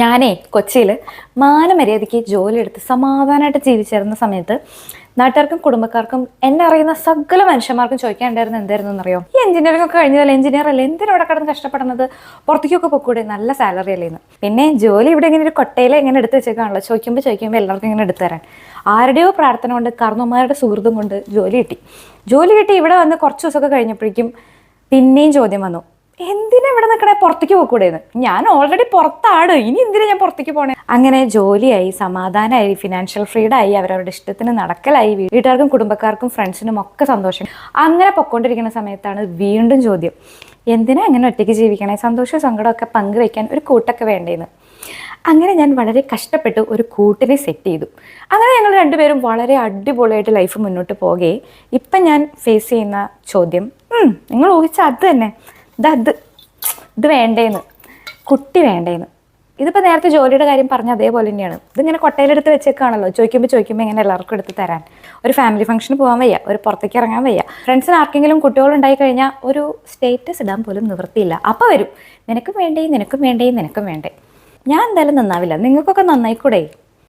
ഞാനേ കൊച്ചിയിൽ മാനമര്യാദയ്ക്ക് ജോലിയെടുത്ത് സമാധാനമായിട്ട് ജീവിച്ചിരുന്ന സമയത്ത് നാട്ടുകാർക്കും കുടുംബക്കാർക്കും എന്നെ അറിയുന്ന സകല മനുഷ്യന്മാർക്കും ചോദിക്കാണ്ടായിരുന്നു എന്തായിരുന്നു എന്നറിയോ ഈ എഞ്ചിനീയറിംഗ് ഒക്കെ കഴിഞ്ഞാൽ എഞ്ചിനീയർ അല്ലേ? എന്തിനാ ഇവിടെ കിടന്ന് കഷ്ടപ്പെടുന്നത്? പുറത്തേക്കൊക്കെ പൊക്കൂടെ നല്ല സാലറി അല്ലേന്ന് പിന്നെ ജോലി ഇവിടെ ഇങ്ങനെ ഒരു കൊട്ടയിൽ എങ്ങനെ എടുത്ത് വെച്ചേക്കാണല്ലോ? ചോദിക്കുമ്പോൾ ചോദിക്കുമ്പോൾ എല്ലാവർക്കും ഇങ്ങനെ എടുത്തു തരാൻ. ആരുടെയോ പ്രാർത്ഥന കൊണ്ട് കർമ്മമാരുടെ സുഹൃത്തും കൊണ്ട് ജോലി കിട്ടി. ജോലി കിട്ടി ഇവിടെ വന്ന് കുറച്ച് ദിവസമൊക്കെ കഴിഞ്ഞപ്പോഴേക്കും പിന്നെയും ചോദ്യം വന്നു. എന്തിനാ ഇവിടെ നിൽക്കണേ പുറത്തേക്ക് പോക്കൂടെന്ന് ഞാൻ ഓൾറെഡി പുറത്താണ്. ഇനി എന്തിനാ ഞാൻ പുറത്തേക്ക് പോണേ? അങ്ങനെ ജോലിയായി സമാധാനമായി ഫിനാൻഷ്യൽ ഫ്രീഡായി അവരവരുടെ ഇഷ്ടത്തിന് നടക്കലായി വീട്ടുകാർക്കും കുടുംബക്കാർക്കും ഫ്രണ്ട്സിനും ഒക്കെ സന്തോഷം. അങ്ങനെ പൊക്കോണ്ടിരിക്കുന്ന സമയത്താണ് വീണ്ടും ചോദ്യം. എന്തിനാ അങ്ങനെ ഒറ്റയ്ക്ക് ജീവിക്കണേ? സന്തോഷവും സങ്കടമൊക്കെ പങ്കുവയ്ക്കാൻ ഒരു കൂട്ടൊക്കെ വേണ്ടേന്ന്. അങ്ങനെ ഞാൻ വളരെ കഷ്ടപ്പെട്ട് ഒരു കൂട്ടിനെ സെറ്റ് ചെയ്തു. അങ്ങനെ ഞങ്ങൾ രണ്ടുപേരും വളരെ അടിപൊളിയായിട്ട് ലൈഫ് മുന്നോട്ട് പോകെ. ഇപ്പം ഞാൻ ഫേസ് ചെയ്യുന്ന ചോദ്യം "ഉം, നിങ്ങൾ ഊഹിച്ച അത് തന്നെ. ഇത് ഇത് വേണ്ടേന്ന്. കുട്ടി വേണ്ടേന്ന്. ഇതിപ്പോൾ നേരത്തെ ജോലിയുടെ കാര്യം പറഞ്ഞ അതേപോലെ തന്നെയാണ്. ഇതിങ്ങനെ കൊട്ടയിലെടുത്ത് വെച്ചേക്കാണല്ലോ. ചോദിക്കുമ്പോൾ ചോദിക്കുമ്പോൾ ഇങ്ങനെ എല്ലാവർക്കും എടുത്ത് തരാൻ. ഒരു ഫാമിലി ഫംഗ്ഷന് പോകാൻ വയ്യ ഒരു പുറത്തേക്ക് ഇറങ്ങാൻ വയ്യ. ഫ്രണ്ട്സിന് ആർക്കെങ്കിലും കുട്ടികളുണ്ടായി കഴിഞ്ഞാൽ ഒരു സ്റ്റേറ്റസ് ഇടാൻ പോലും നിവൃത്തിയില്ല. അപ്പോൾ വരും. നിനക്കും വേണ്ടേ നിനക്കും വേണ്ടേ നിനക്കും വേണ്ടേ. ഞാൻ എന്തായാലും നന്നാവില്ല. നിങ്ങൾക്കൊക്കെ നന്നായിക്കൂടെ?